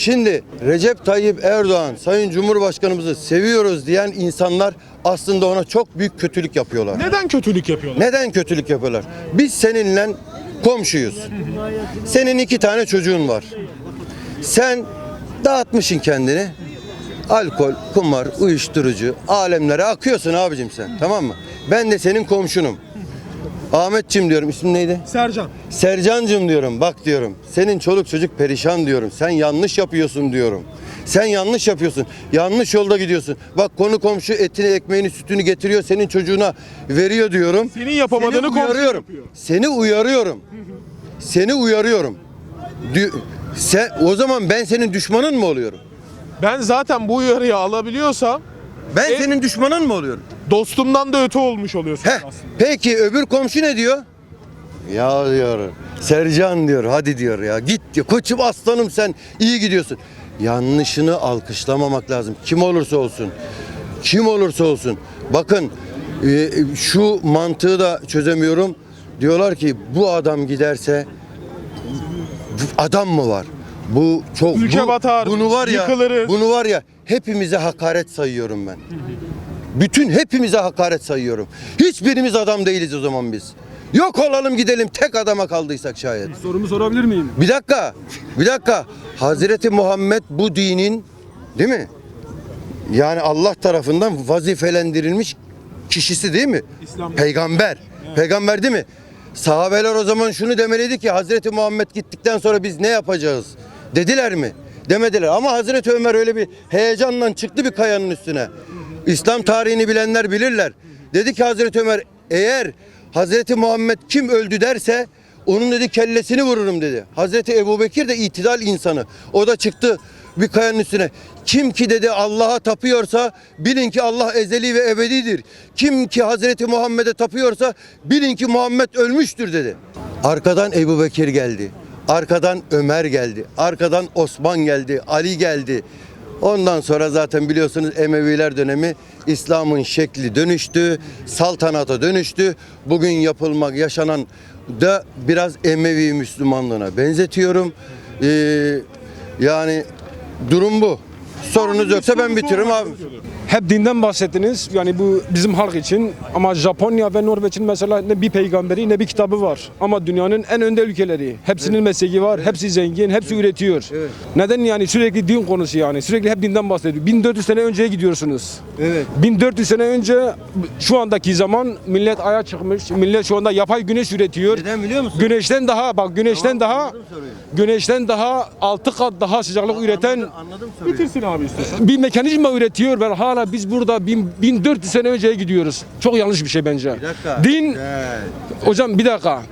Şimdi Recep Tayyip Erdoğan Sayın Cumhurbaşkanımızı seviyoruz diyen insanlar aslında ona çok büyük kötülük yapıyorlar. Neden kötülük yapıyorlar? Neden kötülük yapıyorlar? Biz seninle komşuyuz. Senin iki tane çocuğun var. Sen dağıtmışsın kendini. Alkol, kumar, uyuşturucu, alemlere akıyorsun abicim sen. Tamam mı? Ben de senin komşunum. Ahmetçim diyorum. İsmin neydi? Sercan. Sercancım diyorum. Bak diyorum. Senin çoluk çocuk perişan diyorum. Sen yanlış yapıyorsun diyorum. Sen yanlış yapıyorsun. Yanlış yolda gidiyorsun. Bak konu komşu etini, ekmeğini, sütünü getiriyor. Senin çocuğuna veriyor diyorum. Senin yapamadığını Seni uyarıyorum. yapıyor. Seni uyarıyorum. Seni uyarıyorum. Dü- Sen, o zaman ben senin düşmanın mı oluyorum? Ben zaten bu uyarıyı alabiliyorsam Ben E- senin düşmanın mı oluyorum? Dostumdan da öte olmuş oluyorsun Heh, aslında. peki öbür komşu ne diyor? Ya diyor, Sercan diyor, hadi diyor ya git diyor. Koçum aslanım sen iyi gidiyorsun. Yanlışını alkışlamamak lazım. Kim olursa olsun. Kim olursa olsun. Bakın e, şu mantığı da çözemiyorum. Diyorlar ki bu adam giderse adam mı var? Bu çok Ülke bu- batar, Bunu var ya. yıkılırız. Bunu var ya hepimize hakaret sayıyorum ben. Bütün hepimize hakaret sayıyorum. Hiçbirimiz adam değiliz o zaman biz. Yok olalım gidelim tek adama kaldıysak şayet. Sorumu sorabilir miyim? Bir dakika. Bir dakika. Hazreti Muhammed bu dinin değil mi? Yani Allah tarafından vazifelendirilmiş kişisi değil mi? İslam. Peygamber. Peygamber değil mi? Sahabeler o zaman şunu demeliydi ki Hazreti Muhammed gittikten sonra biz ne yapacağız? Dediler mi? Demediler. Ama Hazreti Ömer öyle bir heyecanla çıktı bir kayanın üstüne. İslam tarihini bilenler bilirler. Dedi ki Hazreti Ömer eğer Hazreti Muhammed kim öldü derse onun dedi kellesini vururum dedi. Hazreti Ebubekir de itidal insanı. O da çıktı bir kayanın üstüne. Kim ki dedi Allah'a tapıyorsa bilin ki Allah ezeli ve ebedidir. Kim ki Hazreti Muhammed'e tapıyorsa bilin ki Muhammed ölmüştür dedi. Arkadan Ebu Bekir geldi. Arkadan Ömer geldi. Arkadan Osman geldi. Ali geldi. Ondan sonra zaten biliyorsunuz Emeviler dönemi İslam'ın şekli dönüştü. Saltanata dönüştü. Bugün yapılmak yaşanan da biraz Emevi Müslümanlığına benzetiyorum. Ee, yani durum bu. Sorunuz yoksa ben bitiririm abi. Hep dinden bahsettiniz. Yani bu bizim halk için. Ama Japonya ve Norveç'in mesela ne bir peygamberi ne bir kitabı var. Ama dünyanın en önde ülkeleri. Hepsinin mesleği var. Hepsi zengin. Hepsi üretiyor. Evet. Neden yani sürekli din konusu yani. Sürekli hep dinden bahsediyor. 1400 sene önceye gidiyorsunuz. Evet. 1400 sene önce şu andaki zaman millet aya çıkmış. Millet şu anda yapay güneş üretiyor. Neden biliyor musun? Güneşten daha bak güneşten daha anladım soruyu. güneşten daha 6 kat daha sıcaklık üreten Anladım soruyu. Bitirsin abi istiyorsan. bir mekanizma üretiyor ve hala biz burada bin- 1400 sene önceye gidiyoruz. Çok yanlış bir şey bence. Bir dakika. Din Güzel. hocam bir dakika.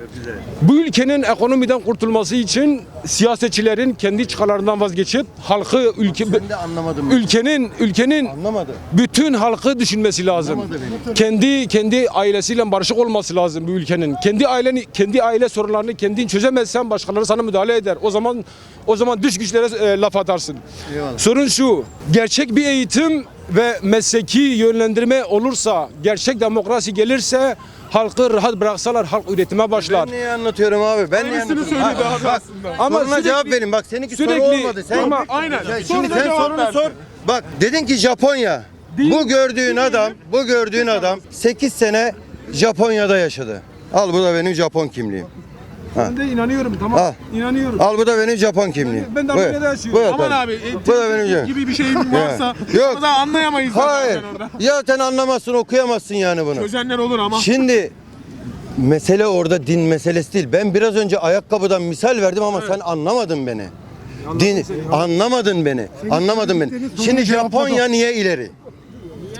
Bu ülkenin ekonomiden kurtulması için siyasetçilerin kendi çıkarlarından vazgeçip halkı ülke de anlamadım. ülkenin ülkenin Anlamadı. bütün halkı düşünmesi lazım. Anlamadı beni. Kendi kendi ailesiyle barışık olması lazım bu ülkenin. Kendi aileni kendi aile sorunlarını kendin çözemezsen başkaları sana müdahale eder. O zaman o zaman dış güçlere e, laf atarsın. Eyvallah. Sorun şu. Gerçek bir eğitim ve mesleki yönlendirme olursa, gerçek demokrasi gelirse halkı rahat bıraksalar halk üretime başlar. Ben neyi anlatıyorum abi? Ben neyi Aynısını anlatıyorum? söyledi abi bak, aslında. Ama Soruna sürekli- cevap verin. Bak seninki soru sürekli- olmadı. Sen, ama aynen. Ya şimdi Soruna sen cevap sorunu versin. sor. Bak dedin ki Japonya. bu gördüğün adam, bu gördüğün adam 8 sene Japonya'da yaşadı. Al bu da benim Japon kimliğim. Ben de inanıyorum tamam. Al. İnanıyorum. Al bu da benim Japon kimliğim. Ben de Buyur. Amerika'da yaşıyorum. Buyur Aman abi e, Bu da benim gibi bir şeyin varsa Yok. o zaman anlayamayız zaten Hayır. orada. Ya sen anlamazsın, okuyamazsın yani bunu. Çözenler olur ama. Şimdi mesele orada din meselesi değil. Ben biraz önce ayakkabıdan misal verdim ama sen anlamadın beni. Din anlamadın beni. Anlamadın beni. Şimdi Japonya niye ileri?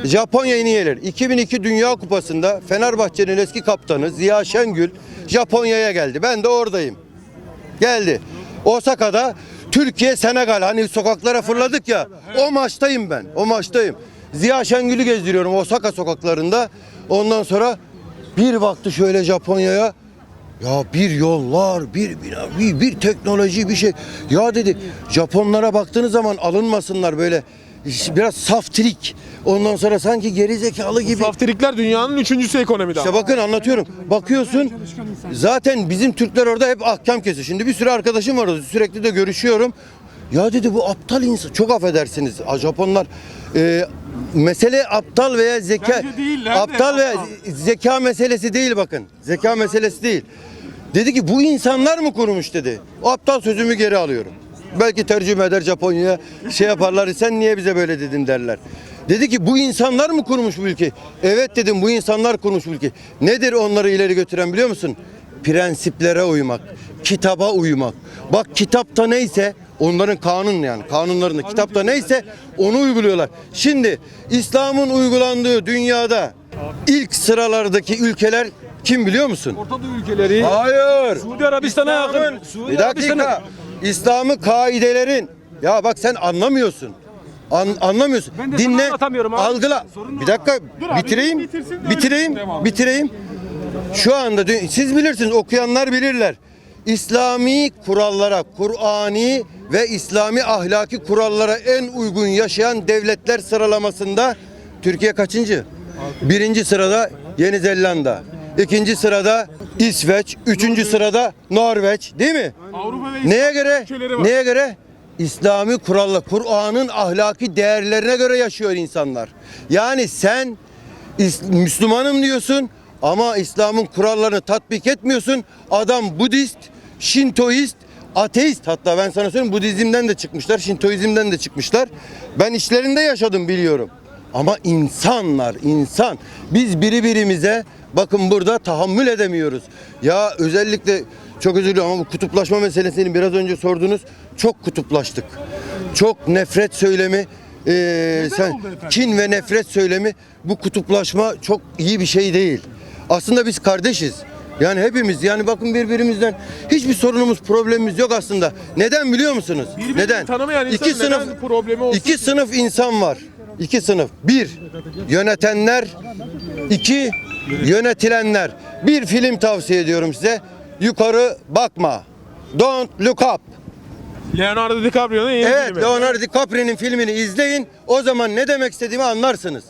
Japonya niye ileri? 2002 Dünya Kupası'nda Fenerbahçe'nin eski kaptanı Ziya Şengül Japonya'ya geldi. Ben de oradayım. Geldi. Osaka'da Türkiye Senegal hani sokaklara fırladık ya. O maçtayım ben. O maçtayım. Ziya Şengül'ü gezdiriyorum Osaka sokaklarında. Ondan sonra bir baktı şöyle Japonya'ya. Ya bir yollar, bir bina, bir, bir teknoloji, bir şey. Ya dedi Japonlara baktığınız zaman alınmasınlar böyle biraz saftirik. Ondan sonra sanki gerizekalı gibi. Saftirikler dünyanın üçüncüsü ekonomide. İşte bakın anlatıyorum. Bakıyorsun zaten bizim Türkler orada hep ahkam kesiyor. Şimdi bir sürü arkadaşım var orada sürekli de görüşüyorum. Ya dedi bu aptal insan. Çok affedersiniz. Japonlar e, mesele aptal veya zeka Bence değiller de aptal veya aptal. zeka meselesi değil bakın. Zeka meselesi değil. Dedi ki bu insanlar mı kurmuş dedi. O aptal sözümü geri alıyorum. Belki tercüme eder Japonya'ya şey yaparlar. Sen niye bize böyle dedin derler. Dedi ki bu insanlar mı kurmuş bu ülkeyi? Evet dedim bu insanlar kurmuş bu ülkeyi. Nedir onları ileri götüren biliyor musun? Prensiplere uymak, kitaba uymak. Bak kitapta neyse onların kanun yani kanunlarında kitapta neyse onu uyguluyorlar. Şimdi İslam'ın uygulandığı dünyada ilk sıralardaki ülkeler kim biliyor musun? Orta Doğu ülkeleri Hayır. Suudi Arabistan'a yakın. Suudi Bir dakika. İslam'ı kaidelerin. Ya bak sen anlamıyorsun. An- anlamıyorsun. Ben de Dinle. anlatamıyorum abi. Algıla. Sorun Bir dakika. Dur abi, bitireyim. bitireyim. devam. Bitireyim. Şu anda siz bilirsiniz, okuyanlar bilirler. İslami kurallara, Kur'ani ve İslami ahlaki kurallara en uygun yaşayan devletler sıralamasında Türkiye kaçıncı? Birinci sırada Yeni Zelanda. İkinci sırada İsveç. Üçüncü sırada Norveç. Değil mi? Avrupa ve Neye göre? Neye göre? İslami kurallar, Kur'an'ın ahlaki değerlerine göre yaşıyor insanlar. Yani sen Müslümanım diyorsun ama İslam'ın kurallarını tatbik etmiyorsun. Adam Budist, Şintoist, ateist hatta ben sana söyleyeyim Budizm'den de çıkmışlar, Şintoizm'den de çıkmışlar. Ben işlerinde yaşadım biliyorum. Ama insanlar, insan. Biz biri birimize bakın burada tahammül edemiyoruz. Ya özellikle çok özür diliyorum ama bu kutuplaşma meselesini biraz önce sordunuz. Çok kutuplaştık. Çok nefret söylemi, eee, sen kin ve nefret söylemi bu kutuplaşma çok iyi bir şey değil. Aslında biz kardeşiz. Yani hepimiz yani bakın birbirimizden hiçbir sorunumuz problemimiz yok aslında. Neden biliyor musunuz? Birbirini Neden? tanımayan insan İki neden sınıf problemi olsun iki sınıf insan var. İki sınıf. Bir yönetenler, iki yönetilenler. Bir film tavsiye ediyorum size. Yukarı bakma. Don't look up. Leonardo DiCaprio'nun yeni Evet, filmi. Leonardo DiCaprio'nun filmini izleyin. O zaman ne demek istediğimi anlarsınız.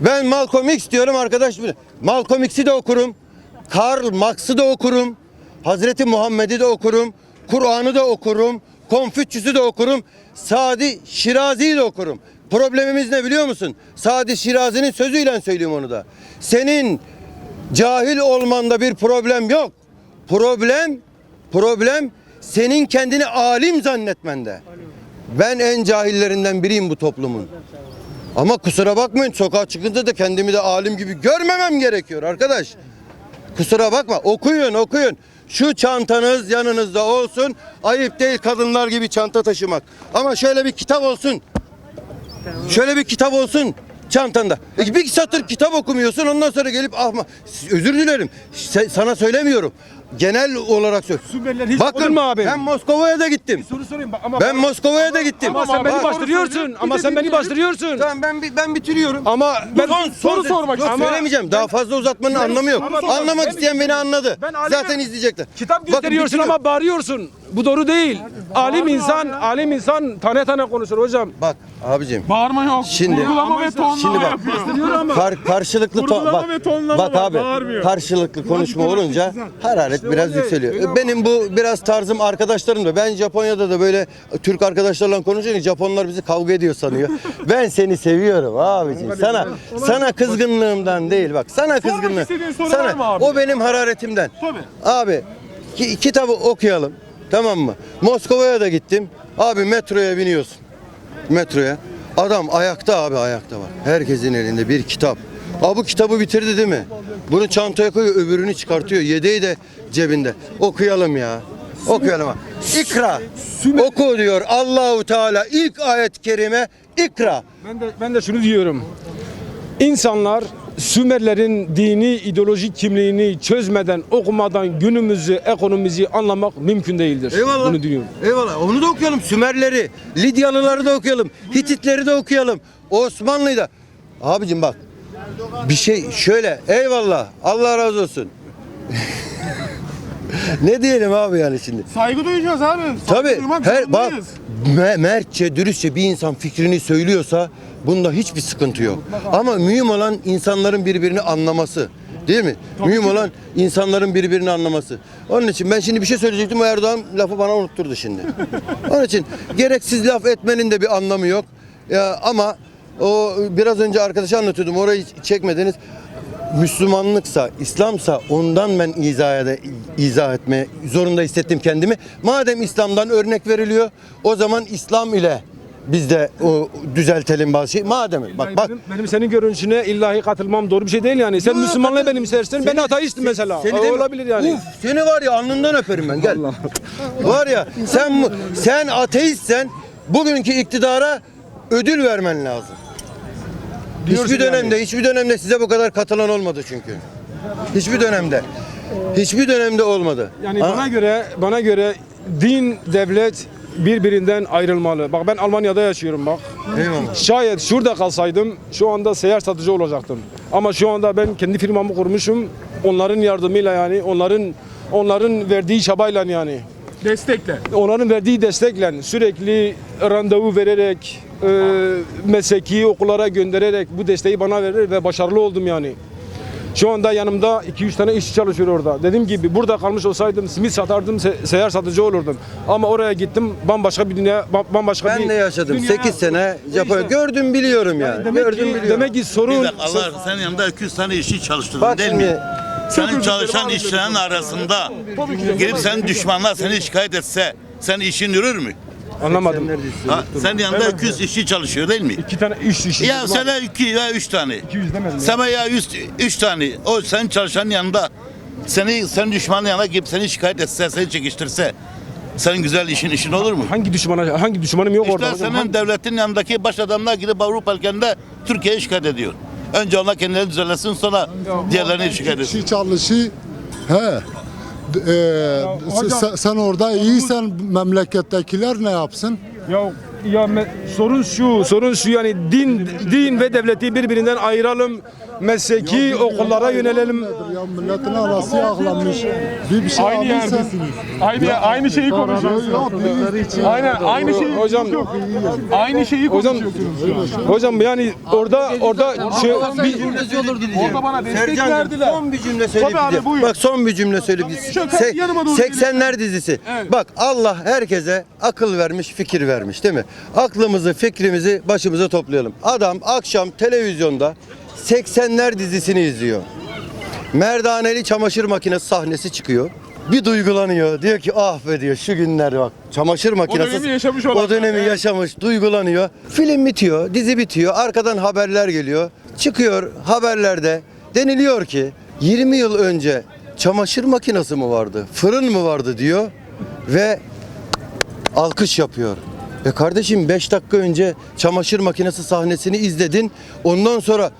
Ben Malcolm X diyorum arkadaş. Malcolm X'i de okurum. Karl Marx'ı da okurum. Hazreti Muhammed'i de okurum. Kur'an'ı da okurum. Konfüçyüs'ü de okurum. Sadi Şirazi'yi de okurum. Problemimiz ne biliyor musun? Sadi Şirazi'nin sözüyle söyleyeyim onu da. Senin cahil olmanda bir problem yok. Problem problem senin kendini alim zannetmende. Ben en cahillerinden biriyim bu toplumun. Ama kusura bakmayın sokağa çıkınca da kendimi de alim gibi görmemem gerekiyor arkadaş. Kusura bakma okuyun okuyun. Şu çantanız yanınızda olsun. Ayıp değil kadınlar gibi çanta taşımak. Ama şöyle bir kitap olsun. Şöyle bir kitap olsun çantanda. E, Bir satır kitap okumuyorsun ondan sonra gelip ahma özür dilerim. Sana söylemiyorum. Genel olarak. Sümerler hiç okudun mu abi? ben Moskova'ya da gittim. Soru sorayım bak ama Ben Moskova'ya da gittim. ama sen beni Bak- bastırıyorsun. Ama sen beni bastırıyorsun. Tamam ben bi- ben bitiriyorum. Ama ben son, soru sormak Yok istiyorum. söylemeyeceğim. Daha fazla uzatmanın anlamı yok. sormak- Anlamak Ben- isteyen beni anladı. Ben alimim. Zaten izleyecekler. Kitap Bakın gösteriyorsun bitiriyorum. ama bağırıyorsun. Bu doğru değil. Alim insan, alim insan tane tane konuşur hocam. Bak abicim. Bağırma yok. Şimdi- Vurgulama ve tonlama Şimdi bak. yapıyor. Kar, karşılıklı to- Vurgulama ve bak, tonlama bak var, abi bağırmıyor. karşılıklı konuşma olunca hararet biraz öyle. yükseliyor. Öyle Benim bu biraz tarzım arkadaşlarım da ben Japonya'da da böyle Türk arkadaşlarla konuşuyorum Japonlar bizi kavga ediyor sanıyor. ben seni seviyorum abicim. Sana sana kızgınlığımdan değil bak. Sana kızgınlığım. istediğin soru var mı abi? O benim hararetimden. Tabii. Abi ki, kitabı okuyalım. Tamam mı? Moskova'ya da gittim. Abi metroya biniyorsun. Metroya. Adam ayakta abi ayakta var. Herkesin elinde bir kitap. Abi bu kitabı bitirdi değil mi? Bunu çantaya koyuyor, öbürünü çıkartıyor. Yedeği de cebinde. Okuyalım ya. Okuyalım. ha. İkra. Oku diyor Allahu Teala ilk ayet-i kerime ikra. Ben de ben de şunu diyorum. İnsanlar Sümerlerin dini ideolojik kimliğini çözmeden, okumadan günümüzü, ekonomimizi anlamak mümkün değildir. Eyvallah. Bunu diyorum. Eyvallah. Onu da okuyalım. Sümerleri, Lidyalıları da okuyalım. Hititleri de okuyalım. Osmanlı'yı da. Abicim bak. Bir şey şöyle. Eyvallah. Allah razı olsun. ne diyelim abi yani şimdi? Saygı duyacağız abi. Saygı Tabii duymak her bak me- mertçe, dürüstçe bir insan fikrini söylüyorsa bunda hiçbir sıkıntı yok. Ama mühim olan insanların birbirini anlaması. Değil mi? Mühim olan insanların birbirini anlaması. Onun için ben şimdi bir şey söyleyecektim. Erdoğan lafı bana unutturdu şimdi. Onun için gereksiz laf etmenin de bir anlamı yok. Ya ama o biraz önce arkadaşa anlatıyordum. Orayı çekmediniz. Müslümanlıksa, İslamsa ondan ben izah, de, izah etmeye zorunda hissettim kendimi. Madem İslam'dan örnek veriliyor, o zaman İslam ile biz de o düzeltelim bazı şey. Madem bak bak benim, benim senin görünüşüne illahi katılmam doğru bir şey değil yani. Sen Yok, Müslümanlığı benimsersin. Ben ateistim se- mesela. seni de- olabilir yani. Uf, seni var ya alnından öperim ben gel. var ya sen sen ateistsen bugünkü iktidara ödül vermen lazım. Diyorsun hiçbir yani. dönemde hiçbir dönemde size bu kadar katılan olmadı çünkü. Hiçbir dönemde. Hiçbir dönemde olmadı. Yani Ha? bana göre bana göre din devlet birbirinden ayrılmalı. Bak ben Almanya'da yaşıyorum bak. Eyvallah. Şayet şurada kalsaydım şu anda seyyar satıcı olacaktım. Ama şu anda ben kendi firmamı kurmuşum. Onların yardımıyla yani onların onların verdiği çabayla yani. Destekle. Onların verdiği destekle sürekli randevu vererek e, mesleki okullara göndererek bu desteği bana verir ve başarılı oldum yani. Şu anda yanımda 2-3 tane işçi çalışıyor orada. Dediğim gibi burada kalmış olsaydım simit satardım, se- seyyar satıcı olurdum. Ama oraya gittim bambaşka bir dünya, ba- bambaşka bir Ben de yaşadım. dünya- 8 sene Japonya. İşte. Gördüm biliyorum yani. Demek Gördüm ki, biliyorum. demek ki sorun Bir dakika, Allah senin yanında 200 tane işçi çalıştırdın Bak değil şimdi mi? Senin çalışan işçilerin arasında gelip senin düşmanlar seni şikayet etse sen işin yürür mü? anlamadım. Ha, senin yanında 200 işçi çalışıyor değil mi? İki tane iş işi. Ya sana 2 ya 3 tane. 200 demedim ya. Sana ya 100 3 tane. O senin çalışanın yanında seni senin düşmanın yanına gelip seni şikayet etse, seni çekiştirse senin güzel işin işin olur mu? Hangi düşmana hangi düşmanım yok orada? İşte hocam? senin devletin yanındaki baş adamlar gidip Avrupa ülkelerinde Türkiye'ye şikayet ediyor. Önce onlar kendilerini düzenlesin sonra diğerlerini şikayet etsin. kişi çalışı he. E, hocam- sen, sen orada iyisen memlekettekiler ne yapsın? Ya ya me- sorun şu, sorun şu yani din din ve devleti birbirinden ayıralım. Mesleki okullara yönelelim. Ya milletin arası yağlanmış. Bir bir şey Aynı alırsan- yerdesiniz. Aynı aynı şeyi konuşuyorsunuz. Aynen aynı şeyi Hocam aynı şeyi hocam konuşuyorsunuz. hocam yani orada orada şey bir Orada bana destek Sercan'cığım, verdiler. Son bir cümle söyleyip Tabii abi, buyur. Bak son bir cümle söyleyip gideceğim. Şöyle Se- yanıma doğru 80'ler dizisi. Evet. Bak Allah herkese akıl vermiş, fikir vermiş değil mi? Aklımızı, fikrimizi başımıza toplayalım. Adam akşam televizyonda 80'ler dizisini izliyor. Merdaneli çamaşır makinesi sahnesi çıkıyor. Bir duygulanıyor. Diyor ki ah be diyor şu günler bak. Çamaşır makinesi. dönemi yaşamış O dönemi evet. yaşamış, duygulanıyor. Film bitiyor, dizi bitiyor. Arkadan haberler geliyor. Çıkıyor haberlerde deniliyor ki 20 yıl önce çamaşır makinesi mi vardı, fırın mı vardı diyor ve alkış yapıyor. E kardeşim 5 dakika önce çamaşır makinesi sahnesini izledin. Ondan sonra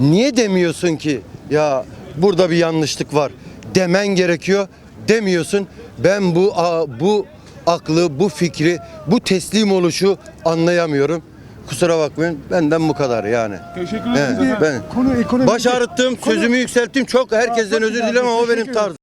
niye demiyorsun ki ya burada bir yanlışlık var demen gerekiyor demiyorsun. Ben bu bu aklı, bu fikri, bu teslim oluşu anlayamıyorum. Kusura bakmayın. Benden bu kadar yani. Teşekkür Evet, ederim. ben Konu ekonomi. baş ağrıttım, sözümü yükselttim. Çok herkesten özür dilerim ama o benim tarzım.